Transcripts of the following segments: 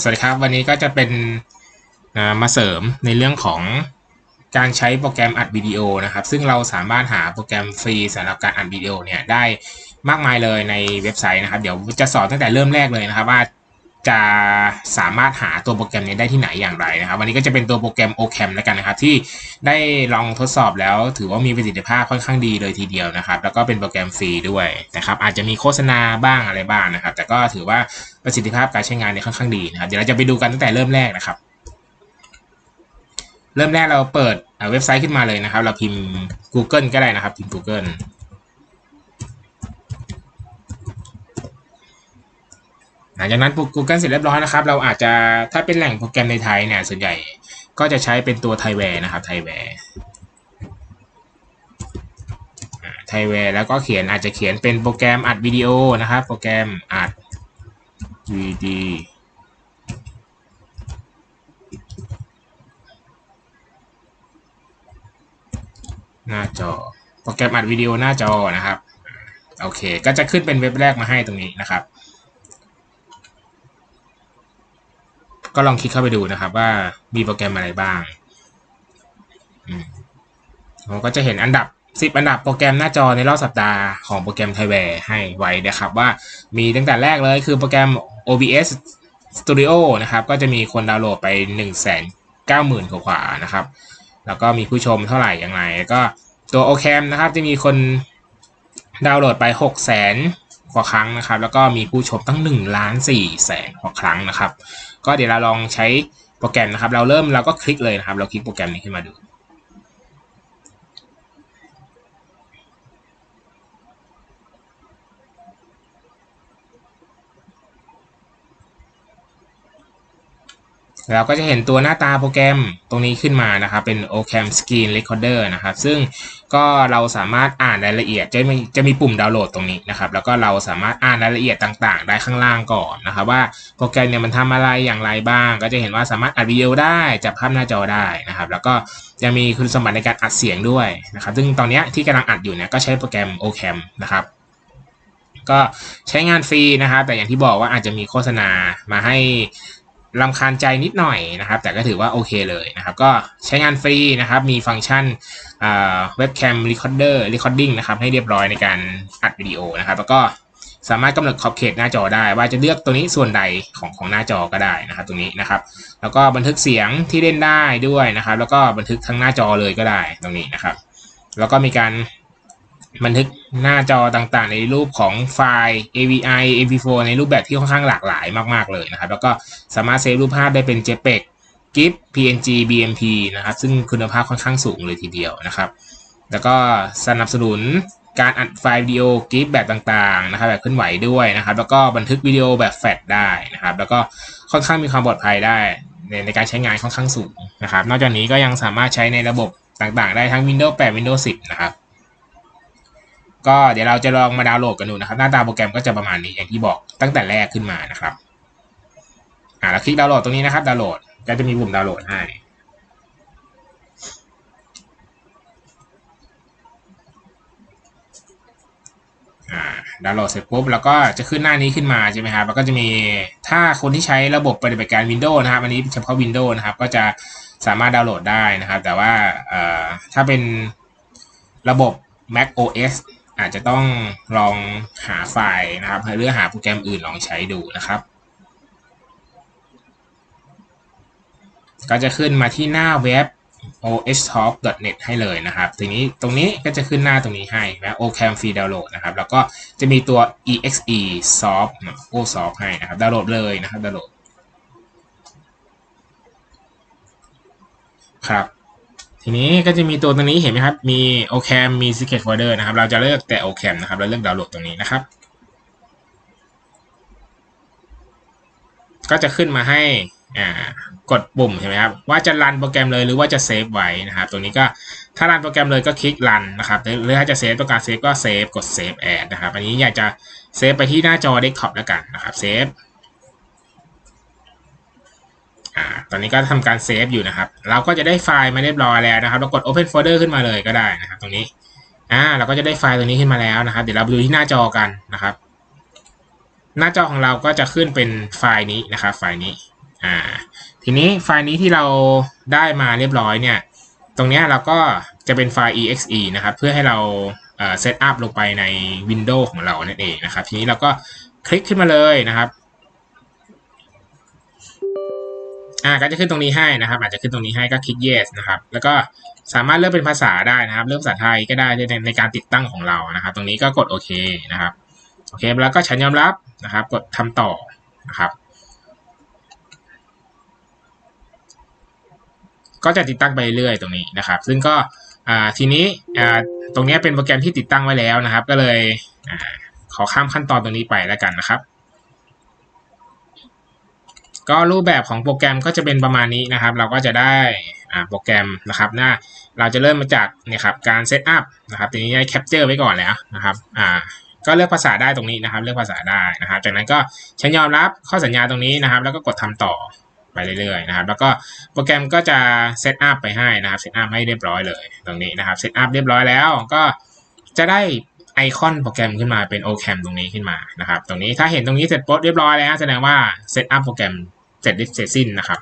สวัสดีครับ วันนี้ก็จะเป็นมาเสริมในเรื่องของการใช้โปรแกรมอัดวิดีโอนะครับ ซึ่งเราสามารถหาโปรแกรมฟรีสำหรับการอัดวิดีโอเนี่ยได้มากมายเลยในเว็บไซต์นะครับ เดี๋ยวจะสอนตั้งแต่เริ่มแรกเลยนะครับว่า จะสามารถหาตัวโปรแกรมนี้ได้ที่ไหนอย่างไรนะครับวันนี้ก็จะเป็นตัวโปรแกรม Ocam แล้วกันนะครับ ที่ได้ลองทดสอบแล้วถือว่ามีประสิทธิภาพค่อนข้างดีเลยทีเดียวนะครับ แล้วก็เป็นโปรแกรมฟรีด้วยนะครับ อาจจะมีโฆษณาบ้างอะไรบ้างนะครับ แต่ก็ถือว่าประสิทธิภาพการใช้งานเนี่ยค่อนข้างดีนะครับ เดี๋ยวเราจะไปดูกันตั้งแต่เริ่มแรกนะครับ เริ่มแรกเราเปิดเว็บไซต์ขึ้นมาเลยนะครับ เราพิมพ์ Google ก็ได้นะครับ พิมพ์ Google หลังจากนั้นปลุก Google เสร็จเรียบร้อยนะครับ เราอาจจะถ้าเป็นแหล่งโปรแกรมในไทยเนี่ยส่วนใหญ่ก็จะใช้เป็นตัวไทยแวร์นะครับไทยแวร์ไทยแวร์แล้วก็เขียนอาจจะเขียนเป็นโปรแกรมอัดวิดีโอนะครับ โปรแกรมอัดวิดีหน้าจอ โปรแกรมอัดวิดีโอหน้าจอนะครับ โอเค ก็จะขึ้นเป็นเว็บแรกมาให้ตรงนี้นะครับ ก็ลองคลิกเข้าไปดูนะครับว่ามีโปรแกรมอะไรบ้างผมก็จะเห็นอันดับ 10 อันดับโปรแกรมหน้าจอในรอบสัปดาห์ของโปรแกรมไทยแวร์ให้ไว้นะครับว่ามีตั้งแต่แรกเลยคือโปรแกรม OBS Studio นะครับก็จะมีคนดาวน์โหลดไป 1 9 0 0 0 0 กว่าๆนะครับ แล้วก็มีผู้ชมเท่าไหร่อย่างไร ก็ตัว Ocam นะครับจะมีคนดาวน์โหลดไป 6 0 0 0 0 กว่าครั้งนะครับ แล้วก็มีผู้ชมตั้ง1ล้าน4แสนกว่าครั้งนะครับ ก็เดี๋ยวเราลองใช้โปรแกรมนะครับ เราเริ่มเราก็คลิกเลยนะครับ เราคลิกโปรแกรมนี้ขึ้นมาดู เราก็จะเห็นตัวหน้าตาโปรแกรมตรงนี้ขึ้นมานะครับเป็น Ocam Screen Recorder นะครับ ซึ่งก็เราสามารถอ่านรายละเอียดจะมีจะมีปุ่มดาวน์โหลดตรงนี้นะครับ แล้วก็เราสามารถอ่านรายละเอียดต่างๆ ได้ข้างล่างก่อนนะครับ ว่าโปรแกรมเนี่ยมันทำอะไรอย่างไรบ้าง ก็จะเห็นว่าสามารถอัดวิดีโอได้จับภาพหน้าจอได้นะครับ แล้วก็จะมีคุณสมบัติในการอัดเสียงด้วยนะครับ ซึ่งตอนนี้ที่กำลังอัดอยู่เนี่ยก็ใช้โปรแกรม Ocam นะครับก็ใช้งานฟรีนะครับ แต่อย่างที่บอกว่าอาจจะมีโฆษณามาให้ รำคาญใจนิดหน่อยนะครับ แต่ก็ถือว่าโอเคเลยนะครับ ก็ใช้งานฟรีนะครับ มีฟังก์ชันเว็บแคมรีคอร์เดอร์รีคอร์ดิ้งนะครับ ให้เรียบร้อยในการอัดวิดีโอนะครับ แล้วก็สามารถกำหนดขอบเขตหน้าจอได้ ว่าจะเลือกตัวนี้ส่วนใดของของหน้าจอก็ได้นะครับ ตรงนี้นะครับ แล้วก็บันทึกเสียงที่เล่นได้ด้วยนะครับ แล้วก็บันทึกทั้งหน้าจอเลยก็ได้ตรงนี้นะครับ แล้วก็มีการ บันทึกหน้าจอต่างๆ ในรูปของไฟล์ AVI MP4 ในรูปแบบที่ค่อนข้างหลากหลายมากๆเลยนะครับ แล้วก็สามารถเซฟรูปภาพได้เป็น JPEG GIF PNG BMP นะครับ ซึ่งคุณภาพค่อนข้างสูงเลยทีเดียวนะครับ แล้วก็สนับสนุนการอัดไฟล์วิดีโอ GIF แบบต่างๆนะครับแบบเคลื่อนไหวด้วยนะครับ แล้วก็บันทึกวิดีโอแบบแฟลชได้นะครับ แล้วก็ค่อนข้างมีความปลอดภัยได้ในในการใช้งานค่อนข้างสูงนะครับ นอกจากนี้ก็ยังสามารถใช้ในระบบต่างๆ ได้ทั้ง Windows 8 Windows 10 นะครับ ก็เดี๋ยวเราจะลองมาดาวน์โหลดกันดูนะครับ หน้าตาโปรแกรมก็จะประมาณนี้อย่างที่บอกตั้งแต่แรกขึ้นมานะครับอ่าเราคลิกดาวน์โหลดตรงนี้นะครับดาวน์โหลดก็จะมีปุ่มดาวน์โหลดให้อ่าดาวน์โหลดเสร็จปุ๊บแล้วก็จะขึ้นหน้านี้ขึ้นมาใช่ไหมครับแล้วก็จะมีถ้าคนที่ใช้ระบบปฏิบัติการ Windows นะครับอันนี้เฉพาะ Windows นะครับ ก็จะสามารถดาวน์โหลดได้นะครับ แต่ว่าอ่อถ้าเป็นระบบ Mac OS อาจจะต้องลองหาไฟล์นะครับหรือหาโปรแกรมอื่นลองใช้ดูนะครับ ก็จะขึ้นมาที่หน้าเว็บ ostalk.net ให้เลยนะครับ ทีนี้ตรงนี้ก็จะขึ้นหน้าตรงนี้ให้นะ ocam free download นะครับ แล้วก็จะมีตัว exe soft o soft ให้นะครับ ดาวน์โหลดเลยนะครับ ดาวน์โหลด ครับ ทีนี้ก็จะมีตัวตรงนี้เห็นไหมครับ มี Ocam มี Secret Folder นะครับ เราจะเลือกแต่ Ocam นะครับ เราเลือกดาวน์โหลดตรงนี้นะครับ ก็จะขึ้นมาให้อ่ากดปุ่มใช่ไหมครับ ว่าจะรันโปรแกรมเลยหรือว่าจะเซฟไว้นะครับ ตรงนี้ก็ถ้ารันโปรแกรมเลยก็คลิกรันนะครับ หรือถ้าจะเซฟต้องการเซฟก็เซฟกดเซฟแอดนะครับ อันนี้อยากจะเซฟไปที่หน้าจอเดสก์ท็อปแล้วกันนะครับ เซฟ อ่า ตอนนี้ก็ทำการเซฟอยู่นะครับ เราก็จะได้ไฟล์มาเรียบร้อยแล้วนะครับ เรากด Open Folder ขึ้นมาเลยก็ได้นะครับ ตรงนี้ อ่า เราก็จะได้ไฟล์ตัวนี้ขึ้นมาแล้วนะครับ เดี๋ยวเราไปดูที่หน้าจอกันนะครับ หน้าจอของเราก็จะขึ้นเป็นไฟล์นี้นะครับ ไฟล์นี้ อ่า ทีนี้ไฟล์นี้ที่เราได้มาเรียบร้อยเนี่ย ตรงนี้เราก็จะเป็นไฟล์ exe นะครับ เพื่อให้เราเซตอัพลงไปใน Windows ของเรานั่นเองนะครับ ทีนี้เราก็คลิกขึ้นมาเลยนะครับ อ่าก็จะขึ้นตรงนี้ให้นะครับ อาจจะขึ้นตรงนี้ให้ก็คลิก yes นะครับ แล้วก็สามารถเลือกเป็นภาษาได้นะครับ เลือกภาษาไทยก็ได้ในในการติดตั้งของเรานะครับ ตรงนี้ก็กดโอเคนะครับโอเคแล้วก็ฉันยอมรับนะครับ กดทำต่อนะครับก็จะติดตั้งไปเรื่อยตรงนี้นะครับ ซึ่งก็อ่าทีนี้อ่าตรงนี้เป็นโปรแกรมที่ติดตั้งไว้แล้วนะครับ ก็เลยอ่าขอข้ามขั้นตอนตรงนี้ไปแล้วกันนะครับ ก็รูปแบบของโปรแกรมก็จะเป็นประมาณนี้นะครับ เราก็จะได้อ่าโปรแกรมนะครับหน้าเราจะเริ่มมาจากเนี่ยครับการเซตอัพนะครับทีนี้ได้แคปเจอร์ไว้ก่อนแล้วนะครับอ่าก็เลือกภาษาได้ตรงนี้นะครับ เลือกภาษาได้นะครับ จากนั้นก็ฉันยอมรับข้อสัญญาตรงนี้นะครับ แล้วก็กดทำต่อไปเรื่อยๆนะครับ แล้วก็โปรแกรมก็จะเซตอัพไปให้นะครับเซตอัพให้เรียบร้อยเลยตรงนี้นะครับเซตอัพเรียบร้อยแล้วก็จะได้ไอคอนโปรแกรมขึ้นมาเป็น OCam ตรงนี้ขึ้นมานะครับ ตรงนี้ถ้าเห็นตรงนี้เสร็จปุ๊บเรียบร้อยแล้วแสดงว่าเซตอัพโปรแกรม เสร็จเสร็จสิ้นนะครับ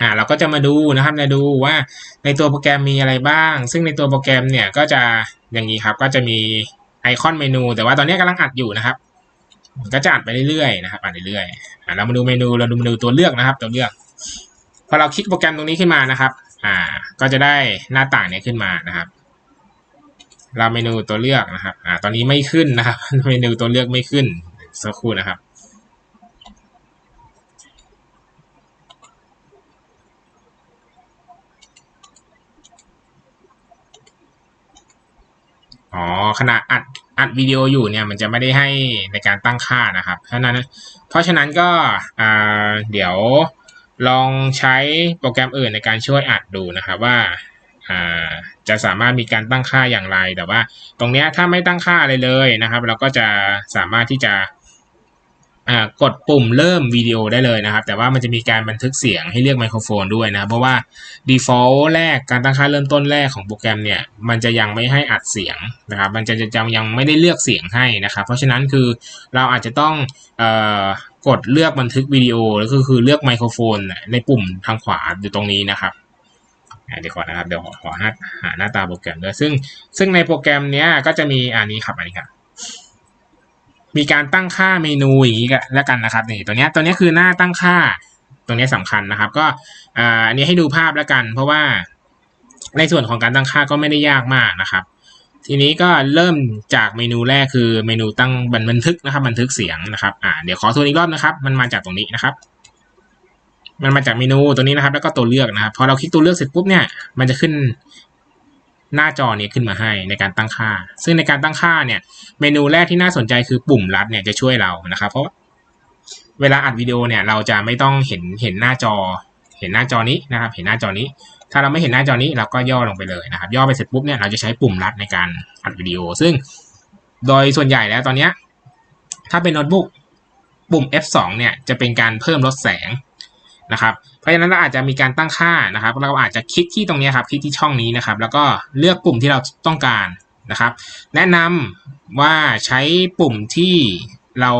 อ่าเราก็จะมาดูนะครับมาดูว่าในตัวโปรแกรมมีอะไรบ้าง ซึ่งในตัวโปรแกรมเนี่ยก็จะอย่างนี้ครับก็จะมีไอคอนเมนู แต่ว่าตอนนี้กำลังอัดอยู่นะครับ ก็จะอัดไปเรื่อยๆนะครับอัดเรื่อยๆอ่าเรามาดูเมนูเราดูเมนูตัวเลือกนะครับ ตัวเลือกพอเราคลิกโปรแกรมตรงนี้ขึ้นมานะครับ อ่า ก็จะได้หน้าต่างเนี้ยขึ้นมานะครับ เราเมนูตัวเลือกนะครับ อ่า ตอนนี้ไม่ขึ้นนะครับ เมนูตัวเลือกไม่ขึ้นสักครู่นะครับ อ๋อขณะอัดอัดวิดีโออยู่เนี่ยมันจะไม่ได้ให้ในการตั้งค่านะครับ เพราะนั้นเพราะฉะนั้นก็เดี๋ยวลองใช้โปรแกรมอื่นในการช่วยอัดดูนะครับว่าจะสามารถมีการตั้งค่าอย่างไร แต่ว่าตรงนี้ถ้าไม่ตั้งค่าอะไรเลยนะครับ เราก็จะสามารถที่จะ กดปุ่มเริ่มวิดีโอได้เลยนะครับ แต่ว่ามันจะมีการบันทึกเสียงให้เลือกไมโครโฟนด้วยนะ เพราะว่า default แรกการตั้งค่าเริ่มต้นแรกของโปรแกรมเนี่ย มันจะยังไม่ให้อัดเสียงนะครับ มันจะจะจะยังไม่ได้เลือกเสียงให้นะครับ เพราะฉะนั้นคือเราอาจจะต้องอกดเลือกบันทึกวิดีโอแล้วก็คือเลือกไมโครโฟนในปุ่มทางขวาอยู่ตรงนี้นะครับเดี๋ยวก่อนนะครับ เดี๋ยวขอขอหาหาหน้าตาโปรแกรมด้วยซึ่งซึ่งในโปรแกรมเนี้ยก็จะมีอันนี้ครับอันนี้ครับ มีการตั้งค่าเมนูอย่างนี้ก็แล้วกันนะครับนี่ตัวนี้ตัวนี้คือหน้าตั้งค่าตรงนี้สำคัญนะครับ ก็อ่าอันนี้ให้ดูภาพแล้วกัน เพราะว่าในส่วนของการตั้งค่าก็ไม่ได้ยากมากนะครับ ทีนี้ก็เริ่มจากเมนูแรกคือเมนูตั้งบันทึกนะครับ บันทึกเสียงนะครับอ่าเดี๋ยวขอทวนอีกรอบนะครับ มันมาจากตรงนี้นะครับ มันมาจากเมนูตัวนี้นะครับ แล้วก็ตัวเลือกนะครับพอเราคลิกตัวเลือกเสร็จปุ๊บเนี่ยมันจะขึ้น หน้าจอนี้ขึ้นมาให้ในการตั้งค่า ซึ่งในการตั้งค่าเนี่ย เมนูแรกที่น่าสนใจคือปุ่มลัดเนี่ยจะช่วยเรานะครับ เพราะเวลาอัดวิดีโอเนี่ยเราจะไม่ต้องเห็นเห็นหน้าจอ เห็นหน้าจอนี้นะครับ เห็นหน้าจอนี้ ถ้าเราไม่เห็นหน้าจอนี้เราก็ย่อลงไปเลยนะครับ ย่อไปเสร็จปุ๊บเนี่ยเราจะใช้ปุ่มลัดในการอัดวิดีโอ ซึ่งโดยส่วนใหญ่แล้วตอนเนี้ยถ้าเป็นโน้ตบุ๊กปุ่ม F2 เนี่ยจะเป็นการเพิ่มลดแสง นะครับ เพราะฉะนั้นเราอาจจะมีการตั้งค่านะครับ เราอาจจะคลิกที่ตรงนี้ครับ คลิกที่ช่องนี้นะครับ แล้วก็เลือกปุ่มที่เราต้องการนะครับ แนะนำว่าใช้ปุ่มที่เรา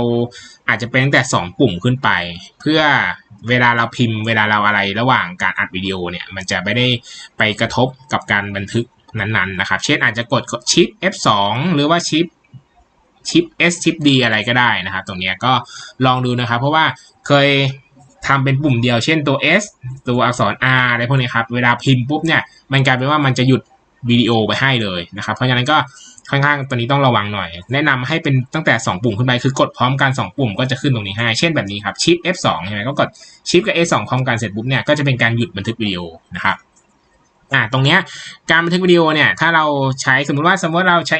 อาจจะเป็นตั้งแต่ 2 ปุ่มขึ้นไป เพื่อเวลาเราพิมพ์เวลาเราอะไรระหว่างการอัดวิดีโอเนี่ย มันจะไม่ได้ไปกระทบกับการบันทึกนั้นๆนะครับ เช่นอาจจะกดชิป F2 หรือว่าชิปชิป S ชิป D อะไรก็ได้นะครับ ตรงนี้ก็ลองดูนะครับ เพราะว่าเคย ทำเป็นปุ่มเดียวเช่นตัว S ตัวอักษร R อะไรพวกนี้ครับ เวลาพิมพ์ปุ๊บเนี่ยมันกลายเป็นว่ามันจะหยุดวิดีโอไปให้เลยนะครับ เพราะฉะนั้นก็ค่อนข้างตัวนี้ต้องระวังหน่อย แนะนำให้เป็นตั้งแต่ 2 ปุ่มขึ้นไป คือกดพร้อมกัน 2 ปุ่มก็จะขึ้นตรงนี้ให้ เช่นแบบนี้ครับชิป F2 ใช่ไหมก็กดชิปกับ S2 พร้อมกันเสร็จปุ๊บเนี่ยก็จะเป็นการหยุดบันทึกวิดีโอนะครับอ่าตรงเนี้ยการบันทึกวิดีโอเนี่ยถ้าเราใช้สมมติว่าสมมติเราใช้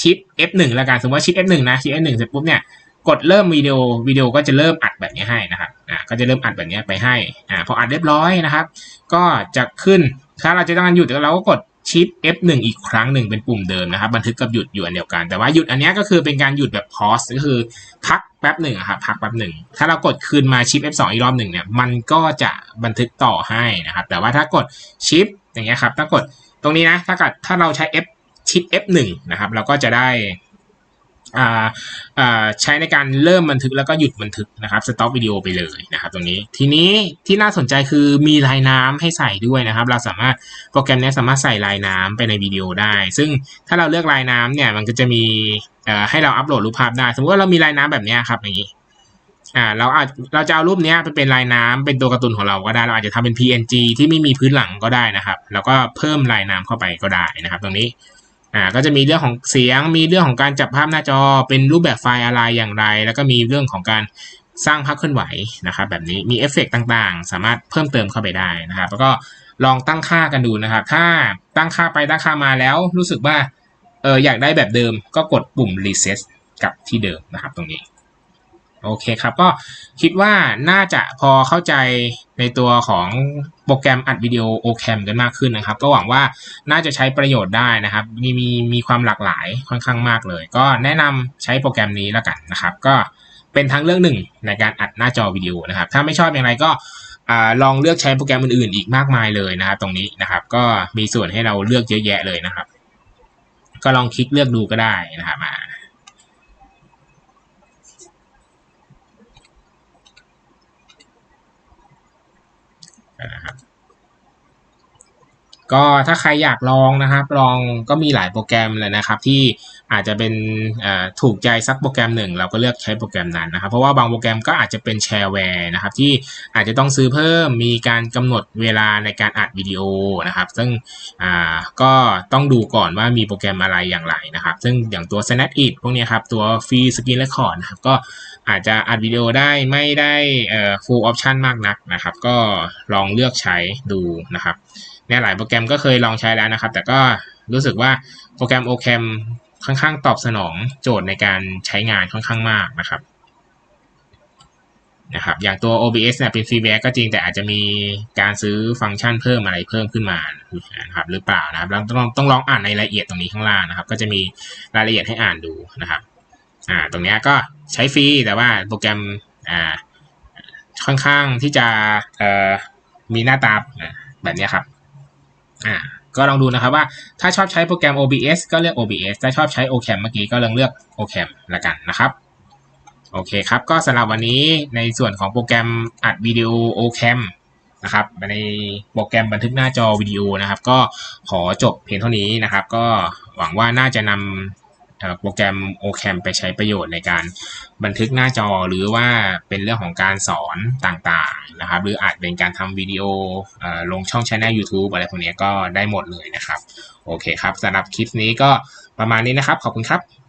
ชิป F1 แล้วกันสมมติว่าชิป F1 นะชิป F1 เสร็จปุ๊บเนี่ย กดเริ่มวิดีโอวิดีโอก็จะเริ่มอัดแบบนี้ให้นะครับอ่าก็จะเริ่มอัดแบบนี้ไปให้อ่าพออัดเรียบร้อยนะครับ ก็จะขึ้นถ้าเราจะต้องการหยุดเราก็กดชิป F1 อีกครั้งหนึ่งเป็นปุ่มเดิมนะครับ บันทึกกับหยุดอยู่อันเดียวกัน แต่ว่าหยุดอันนี้ก็คือเป็นการหยุดแบบ pause ก็คือพักแป๊บหนึ่งครับพักแป๊บหนึ่งถ้าเรากดคืนมาชิป F2 อีกรอบหนึ่งเนี่ยมันก็จะบันทึกต่อให้นะครับ แต่ว่าถ้ากดชิปอย่างเงี้ยครับถ้ากดตรงนี้นะถ้ากิดถ้าเราใช้ F ชิป F1 นะครับเราก็จะได้อ่าอ่า ใช้ในการเริ่มบันทึกแล้วก็หยุดบันทึกนะครับสต็อปวิดีโอไปเลยนะครับตรงนี้ทีนี้ที่น่าสนใจคือมีลายน้ำให้ใส่ด้วยนะครับ เราสามารถโปรแกรมนี้สามารถใส่ลายน้ำไปในวิดีโอได้ ซึ่งถ้าเราเลือกลายน้ำเนี่ยมันก็จะมีให้เราอัปโหลดรูปภาพได้ สมมติว่าเรามีลายน้ำแบบนี้ครับอย่างนี้อ่าเราอาจเราจะเอารูปนี้ไปเป็นลายน้ำเป็นตัวการ์ตูนของเราก็ได้เราอาจจะทำเป็น PNG ที่ไม่มีพื้นหลังก็ได้นะครับ แล้วก็เพิ่มลายน้ำเข้าไปก็ได้นะครับ ตรงนี้ อ่าก็จะมีเรื่องของเสียง มีเรื่องของการจับภาพหน้าจอ เป็นรูปแบบไฟล์อะไรอย่างไร แล้วก็มีเรื่องของการสร้างภาพเคลื่อนไหวนะครับแบบนี้มีเอฟเฟกต์ต่างๆ สามารถเพิ่มเติมเข้าไปได้นะครับ แล้วก็ลองตั้งค่ากันดูนะครับ ถ้าตั้งค่าไปตั้งค่ามาแล้วรู้สึกว่าเอออยากได้แบบเดิมก็กดปุ่ม reset กลับที่เดิมนะครับตรงนี้ โอเคครับ ก็คิดว่าน่าจะพอเข้าใจในตัวของโปรแกรมอัดวิดีโอ OCam กันมากขึ้นนะครับ ก็หวังว่าน่าจะใช้ประโยชน์ได้นะครับ มีมีมีความหลากหลายค่อนข้างมากเลย ก็แนะนำใช้โปรแกรมนี้แล้วกันนะครับ ก็เป็นทางเลือกหนึ่งในการอัดหน้าจอวิดีโอนะครับ ถ้าไม่ชอบอย่างไรก็ลองเลือกใช้โปรแกรมอื่นๆ อีกมากมายเลยนะครับ ตรงนี้นะครับ ก็มีส่วนให้เราเลือกเยอะแยะเลยนะครับ ก็ลองคลิกเลือกดูก็ได้นะครับ นะครับก็ถ้าใครอยากลองนะครับ ลองก็มีหลายโปรแกรมเลยนะครับ ที่อาจจะเป็นถูกใจสักโปรแกรมหนึ่ง เราก็เลือกใช้โปรแกรมนั้นนะครับ เพราะว่าบางโปรแกรมก็อาจจะเป็นแชร์แวร์นะครับ ที่อาจจะต้องซื้อเพิ่มมีการกำหนดเวลาในการอัดวิดีโอนะครับ ซึ่งก็ต้องดูก่อนว่ามีโปรแกรมอะไรอย่างไรนะครับ ซึ่งอย่างตัว Snapit พวกนี้ครับตัวฟรีสกรีนเรคคอร์ดนะครับก็ อาจจะอัดวิดีโอได้ไม่ได้ full option มากนักนะครับ ก็ลองเลือกใช้ดูนะครับเนี่ยหลายโปรแกรมก็เคยลองใช้แล้วนะครับ แต่ก็รู้สึกว่าโปรแกรม OCam ค่อนข้างตอบสนองโจทย์ในการใช้งานค่อนข้างมากนะครับนะครับอย่างตัว OBS เนี่ยเป็นฟรีแวร์ก็จริงแต่อาจจะมีการซื้อฟังก์ชันเพิ่มอะไรเพิ่มขึ้นมานะครับหรือเปล่านะครับเราต้องต้องลองอ่านในรายละเอียดตรงนี้ข้างล่างนะครับ ก็จะมีรายละเอียดให้อ่านดูนะครับ อ่าตรงนี้ก็ใช้ฟรีแต่ว่าโปรแกรมอ่าค่อนข้างที่จะเอ่อมีหน้าตาแบบนี้ครับอ่าก็ลองดูนะครับว่าถ้าชอบใช้โปรแกรม OBS ก็เลือก OBS ถ้าชอบใช้ OCam เมื่อกี้ก็ลองเลือก OCam ละกันนะครับโอเคครับก็สำหรับวันนี้ในส่วนของโปรแกรมอัดวิดีโอ OCam นะครับในโปรแกรมบันทึกหน้าจอวิดีโอนะครับ ก็ขอจบเพียงเท่านี้นะครับ ก็หวังว่าน่าจะนำ โปรแกรม OCam ไปใช้ประโยชน์ในการบันทึกหน้าจอหรือว่าเป็นเรื่องของการสอนต่างๆนะครับ หรืออาจเป็นการทำวิดีโอลงช่องช anel YouTube อะไรพวกนี้ก็ได้หมดเลยนะครับ โอเคครับสำหรับคลิปนี้ก็ประมาณนี้นะครับ ขอบคุณครับ